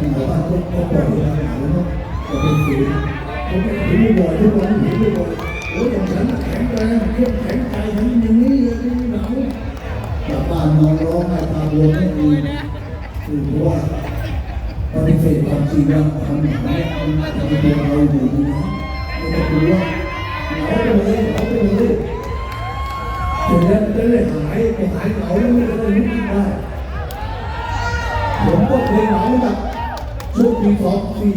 เป็นหมู่บ้านเขาเขาปล่อยให้ทหารแล้วก็เป็นศูนย์ผมไม่เห็นบ่อยทุกวันเห็นบ่อยโอ้ยอย่างฉันแข็งแรงเข้มแข็งใจฉันอย่างนี้เลยไม่มีหนาวกลับบ้านนอนร้องไห้ตาบวมไม่มีคือเพราะว่าปฏิเสธความจริงว่าทำหนังเนี่ยมันเป็นตัวเราอยู่นะไม่ต้องกลัวหนาวไปเลยหนาวไปเลยเสร็จแล้วจะได้หายไปหายหนาวแล้วไม่ได้ลุกขึ้นได้ผมก็เคยเหงาแบบ ช่วงปีสองสี่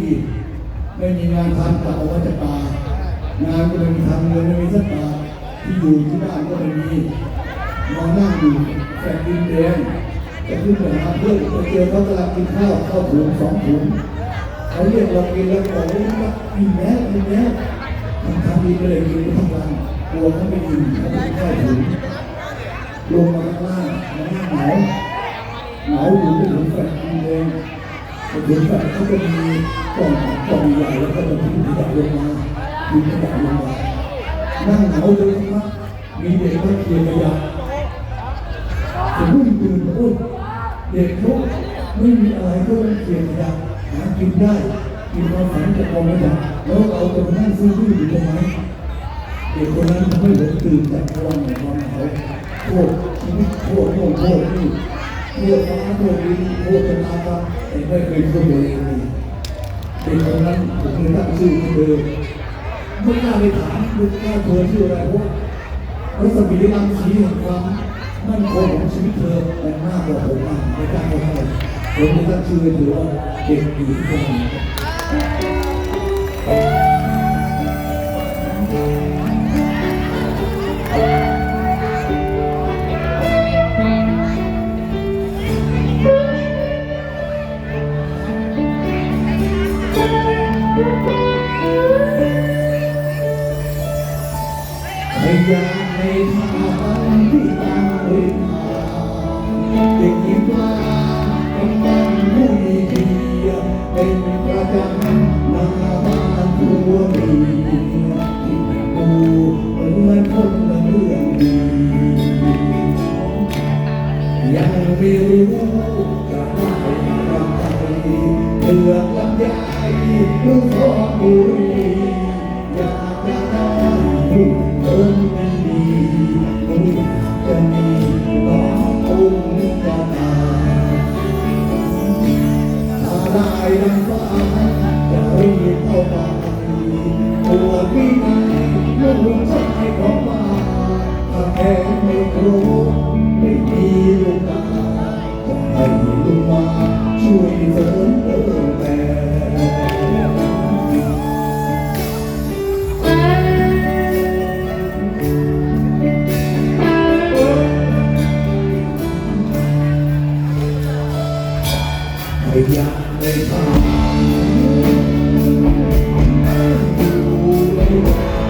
ไม่มีงานทำกลับออกมาจากป่างานก็ไม่มีทำเงินไม่มีสักบาทที่อยู่ที่บ้านก็ไม่มีนอนนั่งอยู่แฟลตดินแดงจะขึ้นไปหาเพื่อนไปเจอเขากำลังกินข้าวข้าวถุงสองถุงเขาเรียกเรากินแล้วบอกว่าอิ่มแล้วอิ่มแล้วทำทำดีไปเลยกินทั้งวันกลัวเขาไม่อิ่มเขาไม่ได้ถุงลงมาข้างล่างมาหน้าหนาวหนาวอยู่ที่ถึงแฟล ตดินแดงไปถึงแฟลตเขาจะมีกล่องกล่องใหญ่แล้วก็จะทิ้งขยะลงมาทิ้งขยะลงมานั่งหนาวเลยครับมีเด็กมาเคลียนกร์ขยะผมรุ่งตื่นโอ้ยเด็กเขาไม่มีอะไรก็ต้องเคลียนกร์ขยะหากินได้กินควาฝันจากกองขยะดาษแล้วเราจะมานั่งซื้อที่อยู่ตรงไหนเด็กคนนั้นไม่หลงตื่นจากความหนาวความหนาวโทษชีวิตโทษโทษโทษนี่ เพื่อฟ้าเพื่อดินเพื่อชะตากรรมแต่ไม่เคยช่วยตัวเองเป็นคนนั้นผมเลยตั้งชื่อเดิมไม่กล้าไปถามไม่กล้าเธอชื่ออะไรเพราะรัศมีรังสีแห่งความมั่นคงของชีวิตเธอแต่หน้าบอกผมอะไม่กล้าเข้าไปผมเลยตั้งชื่อให้เธอว่าเด็กดีที่คนนี้ พยายามในทางที่ตามเดินมาเด็กหญิงปลากำลังผู้ดีเพียงเป็นประจำหน้าบ้านตัวดีที่ดูเหมือนคนละเรื่องดียังไม่รู้จะได้อะไรเลือกลำไยลูกพ่อบุรี ดังฟ้าจะรีบเข้าไปตัวพี่นายลูกชายของมาถ้าแค่ไม่รู้ไม่มีลูกตาจะให้ลูกมาช่วยเสริมเติมแต่พยายามในทา งดูไม่ว่า